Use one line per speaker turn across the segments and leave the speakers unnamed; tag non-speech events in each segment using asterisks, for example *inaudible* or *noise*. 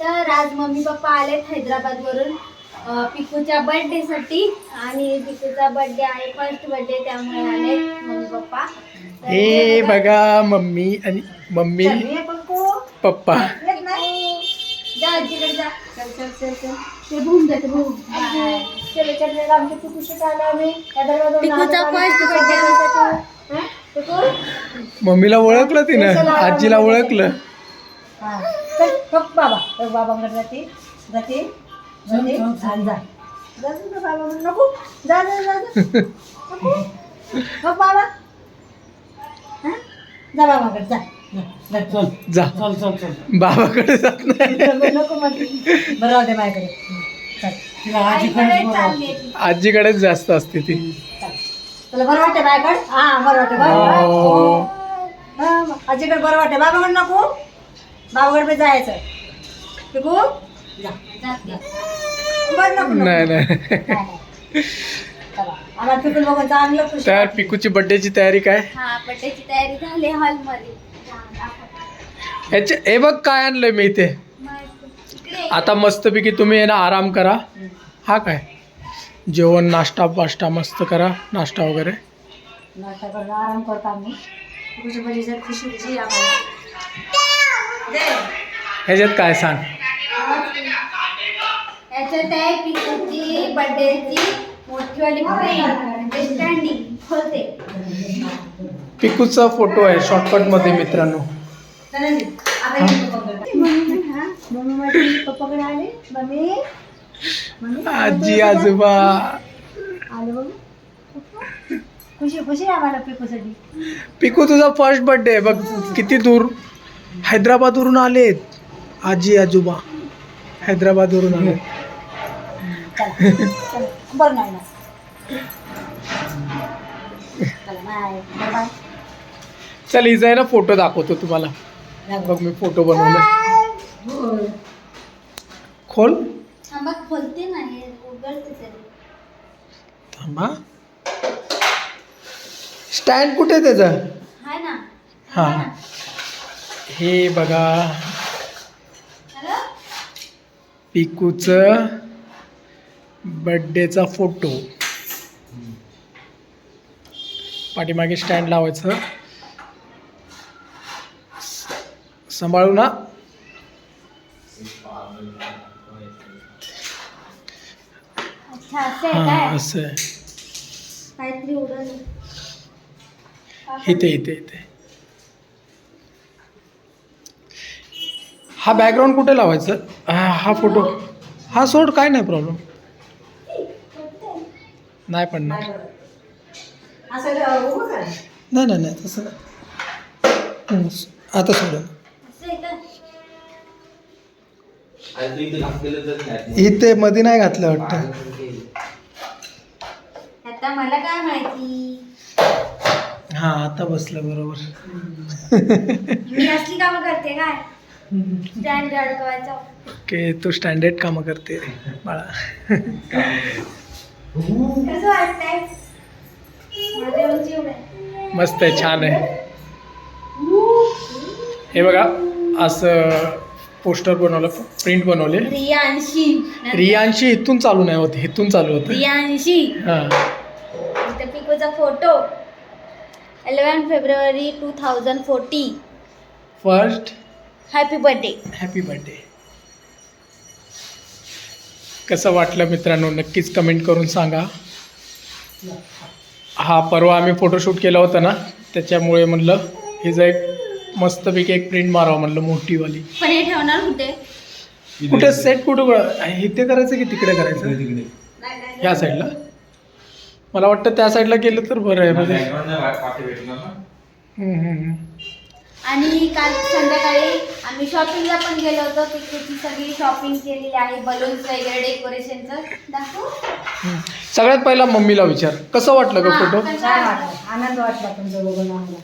तर आज mummy papa आलेत हैदराबाद वरून पिकूच्या बर्थडे साठी आणि पिकूचा बर्थडे आहे फर्स्ट बर्थडे त्यामुळे आले मम्मी पप्पा. तर
हे
बघा.
मम्मी आणि मम्मी पप्पा.
जा आजीकडे जा. चल चल चल चल. ते भूम जाते भूम चलो चल रे आमच्या पिकूशी आलो आम्ही. पिकूचा फर्स्ट बर्थडे
मम्मीला ओळखलं तिनं आजीला ओळखलं.
हा. चल ठोक बाबा. ठोक बाबांकडे जाते. जाते. जाते. आणि जा जा. जा, जा बाबा. नको. जा जा जा जा. नको. ठोक बाबा. हा? जा बाबाकडे जा. जा, चल
जा.
चल चल चल.
बाबाकडे जात नाही. *laughs*
नको नको म्हणते. बरं राहू दे माझ्याकडे. चल. तिला आजीकडे बोलावं.
आजीकडेच जास्त असते ती.
चल. तुला बरं वाटतं माझ्याकडे? हा बरं वाटतं बरं.
हो.
हा, आजीकडे बरं वाटतं बाबाकडे नको. बाबाकडे बी जायचं.
नाही नाही.
नाही. चला, आम्हाला पिकूल बघून चांगलं खुश
तर पिकूची बर्थडेची तयारी काय?
हा बर्थडेची तयारी झाली हॉलमध्ये
ह्याचे हे बघ काय आणलंय मी इथे. आता मस्तपैकी तुम्ही आहे ना आराम करा. हा काय? जेवण नाश्ता पाष्टा मस्त करा. नाश्ता वगैरे.
नाश्ता करून आराम करतो बरीच खुशी खुशी.
ह्याच्यात काय सांग?
याच्यात आहे पिकूची मोठीवाली स्टँडिंग खोलते
पिकूचा फोटो आहे शॉर्टकटमध्ये मित्रांनो.
हा?
आजी आजोबा.
आले बघ.
खुशी खुशी आम्हाला पिकूसाठी.
पिकू तुझा फर्स्ट बर्थडे आहे. बघ किती दूर. हैदराबादवरून आलेत. आजी आजोबा. हैदराबादवरून आले
चला. बरं नाही ना चला
हिचा आहे ना फोटो दाखवतो तुम्हाला. बघ मी फोटो बनवला. खोल.
थांबा खोलते नाही उघडते तरी
थांबा. स्टँड कुठे आहे त्याचा? हा. हे बघा. पिकूचं बड्डेचा फोटो. पाठीमागे स्टँड लावायचं. सांभाळू ना. हा असं आहे. इथे इथे इथे. हा बॅकग्राऊंड कुठे लावायचं? हा हा फोटो. हा सोड काय नाही प्रॉब्लेम नाही पडणार
कर.
नाही नाही नाही तसं नाही. आता सोड
असं आहे का?
इथे मध्ये नाही घातलं वाटतं.
आता मला काय माहिती?
हा आता बसलं बरोबर.
मी असली कामं करते काय? स्टँड अडकवायचा.
ओके तू स्टँडर्ड कामं करते बाळा.
कसं वाटतंय.
मस्त आहे छान आहे. हे बघा असं पोस्टर बनवलं प्रिंट बनवले.
रियांशी.
रियांशी इथून चालू नाही होत इथून चालू होतं.
रियांशी.
हां.
पिकोचा photo. Eleven February two thousand forty.
First
happy birthday
happy birthday कसं वाटलं मित्रांनो? नक्कीच कमेंट करून सांगा. हा परवा आम्ही फोटोशूट केला होता ना त्याच्यामुळे म्हणलं हिचं एक मस्तपैकी एक प्रिंट मारावं म्हणलं मोठीवाली.
पण हे ठेवणार कुठे?
कुठे सेट कुठं इथे करायचं की तिकडे करायचं? ह्या साईडला मला वाटतं त्या साईडला गेलं तर बरं आहे म्हणजे हम्म, हम्म, हम्म.
आणि काल संध्याकाळी आम्ही शॉपिंगला पण गेलो होतो. पिकोची सगळी शॉपिंग केलेली आहे बलून्स वगैरे डेकोरेशनचं दाखवू.
सगळ्यात पहिला मम्मीला विचार. कसं वाटलं का
हा,
फोटो
छान
वाटलं?
आनंद वाटला तुमचं बघून आम्हाला.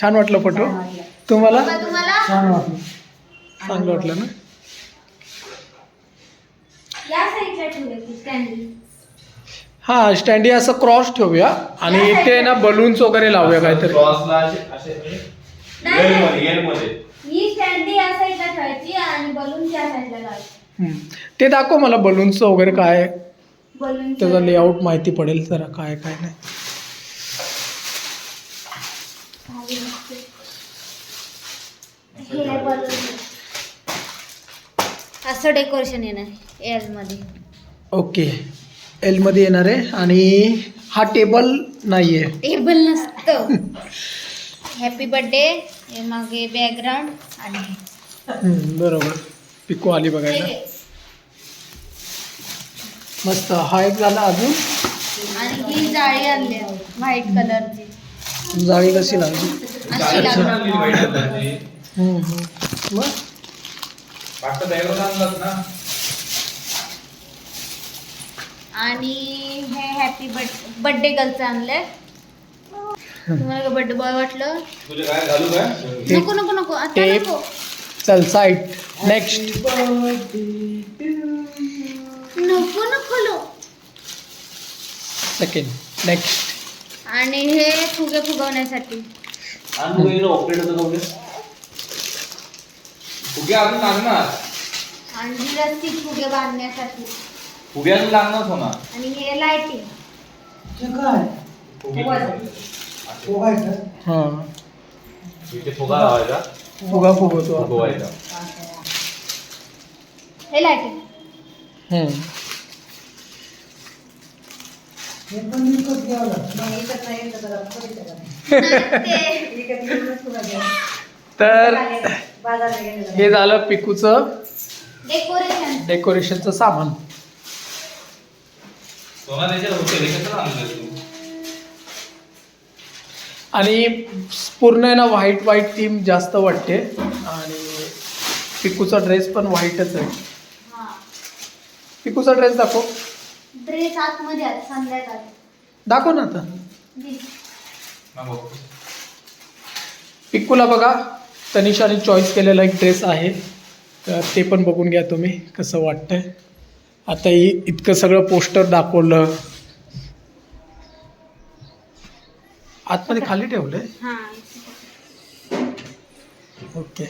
छान वाटलं फोटो
छान वाटलं.
तुम्हाला?
छान वाटलं.
चांगलं वाटलं ना?
या साईडला ठेवले स्टँडी
हा स्टँडी असं क्रॉस ठेवूया. आणि इथे ना बलून्स वगैरे लावूया काहीतरी.
ही स्टँडी या साईडला ठेवायची आणि बलून त्या साईडला लावायची.
हम्म. ते दाखव मला बलूनचं वगैरे काय आहे.
बलून
त्याचा लेआउट माहिती पडेल जरा काय काय नाही.
हे बलून असं डेकोरेशन येणार एअरमध्ये
ओके. एलमध्ये येणार आहे आणि हा टेबल नाही आहे
टेबल नसतं. हॅपी बर्थडे मागे बॅकग्राऊंड आणि हे.
बरोबर. पिको आली बघायला. मस्त. हा एक झाला अजून?
आणि ही जाळी आणली व्हाईट कलरची
जाळी कशी लागली?
अशी लागली.
हम्म, हम्म. मग?
आणि हे हॅपी बर्थडे गर्लचं आणलंय. तुम्हाला बर्थडे बॉय वाटलं? नको नको नको. आता
टेप.
नको.
चल साईड नेक्स्ट
नको नको लो
सेकंड नेक्स्ट
आणि हे फुगे फुगवण्यासाठी.
फुगे अजून लागणार.
आणि रस्सी फुगे बांधण्यासाठी.
फुगे अजून लागणार होणार.
आणि हे
हां.
इथे फुगा लावायचा.
फुगा फुगवतो
फुगवायचा
हे लाइटिंग
हम्म. *laughs* तर हे झालं पिकूचं
डेकोरेशन.
डेकोरेशनचं सामान.
सोना त्याच्यात होते कसं आणलं तू.
आणि पूर्ण आहे ना व्हाईट व्हाईट थीम जास्त वाटते. आणि पिकूचा ड्रेस पण व्हाईटच आहे.
हा.
पिकूचा ड्रेस दाखव.
ड्रेस आतमध्ये संध्याकाळी.
दाखव ना आता.
दे.
पिकूला बघा तनिषाने चॉईस केलेला एक ड्रेस आहे. तर ते पण बघून घ्या तुम्ही कसं वाटतंय. आता ही इतकं सगळं पोस्टर दाखवलं. आतमध्ये खाली ठेवलंय?
हा.
ओके.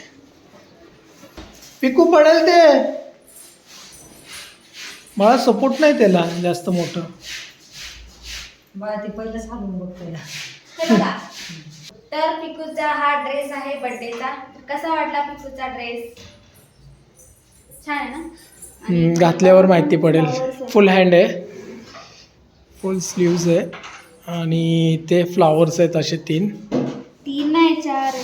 पिकू पडेल ते. मला सपोर्ट नाही त्याला जास्त मोठं.
बा ती बघतोय
हे बघा. तर पिकूचा हा ड्रेस आहे बर्थडेचा कसा वाटला पिकूचा ड्रेस छान आहे ना?
घातल्यावर माहिती पडेल. फुल हँड आहे. फुल स्लीव्ज आहे. आणि ते फ्लावर्स आहेत असे तीन.
तीन नाही चार आहे.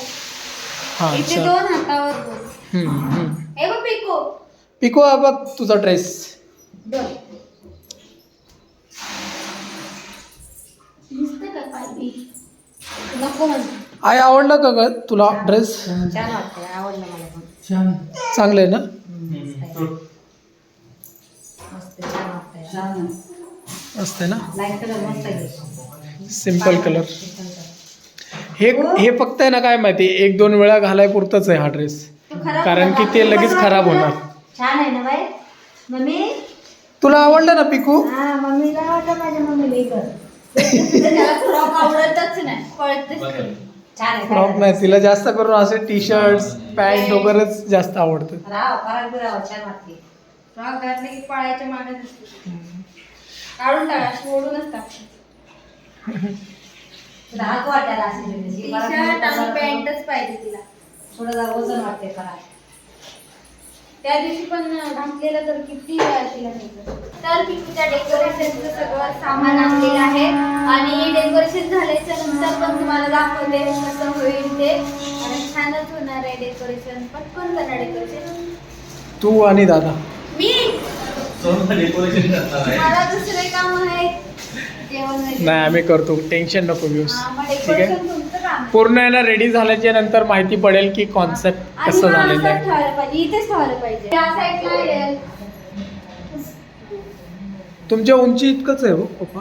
हां
इथे
अच्छा
दोन हातावर दोन.
हम्म, हम्म.
हे बघ पिको.
पिको हा बघ तुझा ड्रेस.
दोन. दिसतं का पाहिजे नको म्हणते
आई आवडला का ग तुला ड्रेस?
छान वाटतंय आवडलं मला पण.
चांगलं आहे ना?
मस्त छान वाटतंय. छान.
मस्त आहे ना?
लाइट कलर मस्त आहे.
सिंपल कलर हे हे? फक्त आहे ना काय माहिती एक दोन वेळा घालाय पुरतच आहे हा ड्रेस कारण की ते लगेच खराब होणार.
छान आहे ना बाई. मम्मी?
तुला आवडलं ना पिकू?
हा मम्मीला माझ्या मम्मीला
फ्रॉक *laughs* आवडतच नाही पळतेच
बस झालं.
छान आहे
फ्रॉक नाही तिला जास्त करून असे टी शर्ट पॅन्ट वगैरेच जास्त आवडतात
राव फराक बिराव छान वाटते.
फ्रॉक घातले की पळायच्या मागे असते काढून टाका
तुला हात वाटायला असेल
शर्ट आणि पॅन्टच पाहिजे तिला.
थोडं वजन वाटते फराक
त्या दिवशी पण घातलेलं तर किती तिला. तर पिकूच्या डेकोरेशनचं सगळं सामान आणलेलं आहे. आणि डेकोरेशन झाल्याच्यानंतर पण तुम्हाला दाखवते कसं होईल ते. आणि छानच होणार आहे डेकोरेशन पटकन करणार डेकोरेशन
तू आणि दादा.
मी?
डेकोरेशन करणार आहे
मला दुसरे काम आहे जेवण वगैरे.
नाही आम्ही करतो. टेन्शन नको घेऊस.
हा, मग
ठीक आहे?
डेकोरेशन तुमचं काम आहे.
पूर्ण आहे ना रेडी झाल्याच्यानंतर माहिती पडेल की कॉन्सेप्ट
आणि
कसं
हा
झालेलं आहे.
ठेवायला पाहिजे. इथेच ठेवायला पाहिजे. त्या साईडला येईल.
तुमच्या उंची इतकंच आहे हो पप्पा.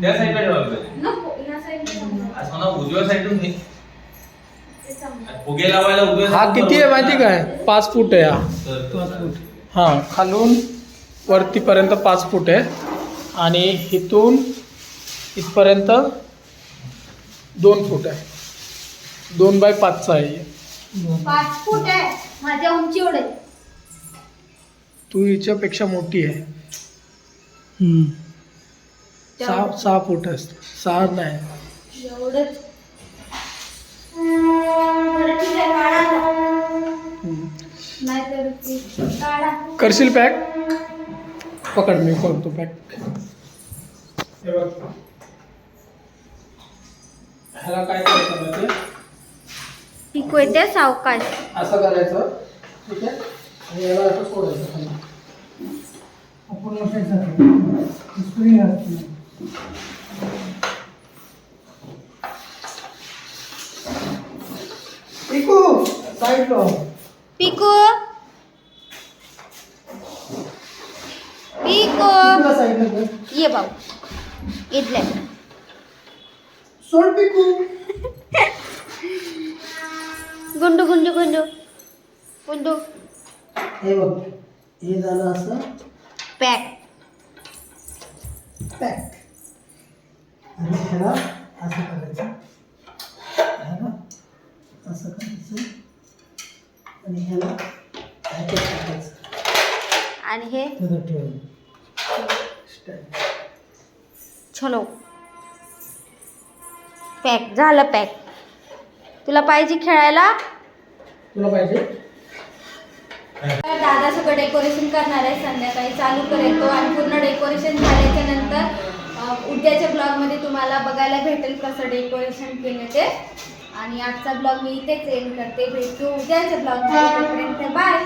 त्या साईडला ठेवायला पाहिजे
नको ह्या साईडला
आज सोना उजव्या साईडून घे
ते समजा.
फुगे लावायला उजव्या
हा किती आहे माहिती काय? पाच फूट आहे हा. हां खालून वरतीपर्यंत पाच फूट आहे. आणि इथून इथपर्यंत दोन फूट आहे. दोन बाय पाचचा आहे
पाच फूट आहे. माझ्या उंची एवढे.
तू हिच्यापेक्षा मोठी आहे. सहा सहा फूट असते सहा नाही.
एवढंच. बरं ठीक आहे काढा आता. नाहीतर ते काढा.
करशील पॅक? पकड मी करतो पॅक. ह्याला काय करायचं माहिती
पिकू येते सावकाश.
असं करायचं ठीक आहे? आणि याला असं सोडायचं खाली.
पूर्ण स्प्रिंग असते
पिकू! साईडला
पिकू! पिकू. ये बाबू इथले
सोड पिकू.
गुंडू गुंडू गुंडू. गुंडू.
हे बघ हे झालं असं.
पॅक
पॅक आणि ह्याला असं करायचं. ह्याला असं करायचं. आणि ह्याला ह्याच्यात टाकायचं.
आणि हे?
ठेवायचं.
चलो. पॅक झालं पॅक तुला पाहिजे खेळायला?
तुला पाहिजे?
दादा सगळं डेकोरेशन करणार आहे संध्याकाळी. चालू करेल तो आणि पूर्ण डेकोरेशन झाल्याच्यानंतर उद्याच्या ब्लॉगमध्ये तुम्हाला बघायला भेटेल कसं डेकोरेशन केलं ते. आणि आजचा ब्लॉग मी इथेच एंड करते. भेटू उद्याच्या ब्लॉगमध्ये तोपर्यंत बाय